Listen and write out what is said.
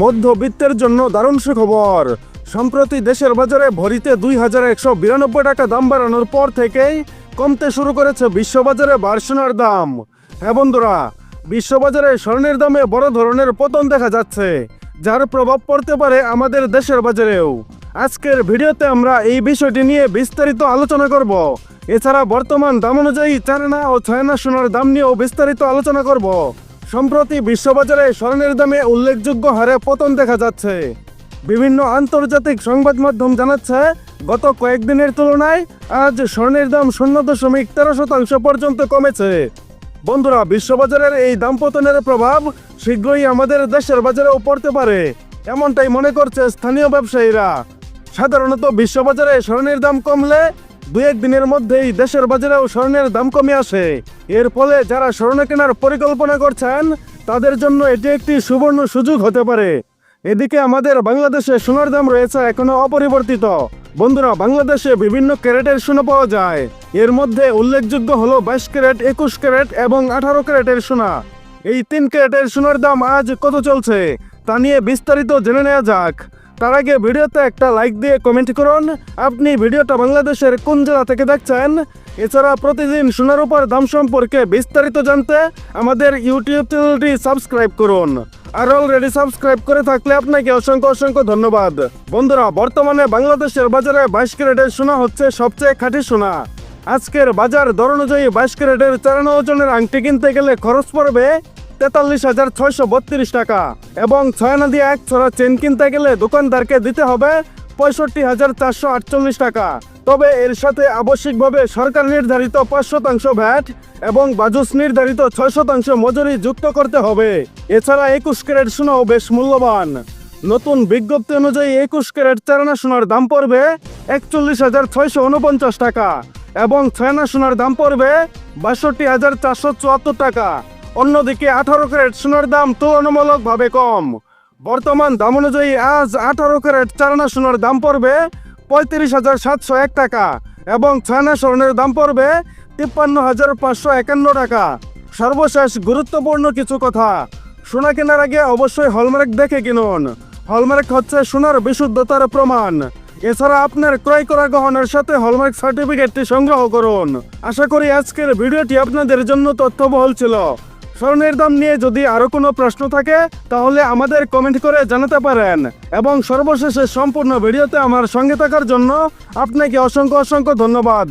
মধ্যবিত্তের জন্য দারুণ সুখবর। সম্প্রতি দেশের বাজারে ভরিতে দুই হাজার একশো বিরানব্বই টাকা দাম বাড়ানোর পর থেকেই কমতে শুরু করেছে বিশ্ববাজারে বার্সোনার দাম। হ্যাঁ বন্ধুরা, বিশ্ববাজারে স্বর্ণের দামে বড় ধরনের পতন দেখা যাচ্ছে, যার প্রভাব পড়তে পারে আমাদের দেশের বাজারেও। আজকের ভিডিওতে আমরা এই বিষয়টি নিয়ে বিস্তারিত আলোচনা করব। এছাড়া বর্তমান দাম অনুযায়ী চায়না ও চায়না সোনার দাম নিয়েও বিস্তারিত আলোচনা করব। সম্প্রতি বিশ্ববাজারে স্বর্ণের দামে উল্লেখযোগ্য হারে পতন দেখা যাচ্ছে। বিভিন্ন আন্তর্জাতিক সংবাদ মাধ্যম জানাচ্ছে, গত কয়েকদিনের তুলনায় আজ স্বর্ণের দাম শূন্য দশমিক তেরো শতাংশ পর্যন্ত কমেছে। বন্ধুরা, বিশ্ববাজারের এই দাম পতনের প্রভাব শীঘ্রই আমাদের দেশের বাজারেও পড়তে পারে। এমনটাই মনে করছে স্থানীয় ব্যবসায়ীরা। সাধারণত বিশ্ববাজারে স্বর্ণের দাম কমলে দু এক দিনের মধ্যেই দেশের বাজারেও স্বর্ণের দাম কমে আসে। এর ফলে যারা স্বর্ণ কেনার পরিকল্পনা করছেন, তাদের জন্য এটি একটি সুবর্ণ সুযোগ হতে পারে। এদিকে আমাদের বাংলাদেশে সোনার দাম রয়েছে এখনও অপরিবর্তিত। বন্ধুরা, বাংলাদেশে বিভিন্ন ক্যারেটের সোনা পাওয়া যায়। এর মধ্যে উল্লেখযোগ্য হলো বাইশ ক্যারেট, একুশ ক্যারেট এবং আঠারো ক্যারেটের সোনা। এই তিন ক্যারেটের সোনার দাম আজ কত চলছে, তা নিয়ে বিস্তারিত জেনে নেওয়া যাক। তার আগে ভিডিওতে একটা লাইক দিয়ে কমেন্ট করুন। আপনি ভিডিওটা বাংলাদেশের কোন জেলা থেকে দেখছেন? এছাড়া প্রতিদিন সোনার উপর দাম সম্পর্কে বিস্তারিত জানতে আমাদের ইউটিউব চ্যানেলটি সাবস্ক্রাইব করুন। আর অলরেডি সাবস্ক্রাইব করে থাকলে আপনাকে অসংখ্য অসংখ্য ধন্যবাদ। বন্ধুরা, বর্তমানে বাংলাদেশের বাজারে বাইশ ক্যারেটের সোনা হচ্ছে সবচেয়ে খাঁটি সোনা। আজকের বাজার দর অনুযায়ী বাইশ ক্যারেটের চারানো ওজনের আংটি কিনতে গেলে খরচ পড়বে তেতাল্লিশ হাজার ছয়শো বত্রিশ টাকা এবং ছয় নদী এক ছড়া চেন কিনতে গেলে দোকানদারকে দিতে হবে পঁয়ষট্টি হাজার চারশো আটচল্লিশ টাকা। তবে এর সাথে আবশ্যিকভাবে সরকার নির্ধারিত পাঁচ শতাংশ ভ্যাট এবং বাজুস নির্ধারিত ছয় শতাংশ মজুরি যুক্ত করতে হবে। এছাড়া একুশ ক্যারেট সোনাও বেশ মূল্যবান। নতুন বিজ্ঞপ্তি অনুযায়ী একুশ ক্যারেট চারানা সোনার দাম পড়বে একচল্লিশ হাজার ছয়শো উনপঞ্চাশ টাকা এবং ছয়না সোনার দাম পড়বে বাষট্টি হাজার চারশো চুয়াত্তর টাকা। অন্যদিকে আঠারো ক্যারেট সোনার দাম তুলনামূলকভাবে কম। বর্তমান দাম অনুযায়ী আজ আঠারো ক্যারেট চারানা সোনার দাম পড়বে পঁয়ত্রিশ হাজার সাতশো এক টাকা এবং ছানা স্বর্ণের দাম পড়বে তিপ্পান্ন হাজার পাঁচশো একান্ন টাকা। সর্বশেষ গুরুত্বপূর্ণ কিছু কথা। সোনা কেনার আগে অবশ্যই হলমার্ক দেখে কিনুন। হলমার্ক হচ্ছে সোনার বিশুদ্ধতার প্রমাণ। এছাড়া আপনার ক্রয় করা গহনার সাথে হলমার্ক সার্টিফিকেটটি সংগ্রহ করুন। আশা করি আজকের ভিডিওটি আপনাদের জন্য তথ্যবহল ছিল। স্বর্ণের দাম নিয়ে যদি আরও কোনো প্রশ্ন থাকে, তাহলে আমাদের কমেন্ট করে জানাতে পারেন। এবং সর্বশেষে সম্পূর্ণ ভিডিওতে আমার সঙ্গে থাকার জন্য আপনাকে অসংখ্য অসংখ্য ধন্যবাদ।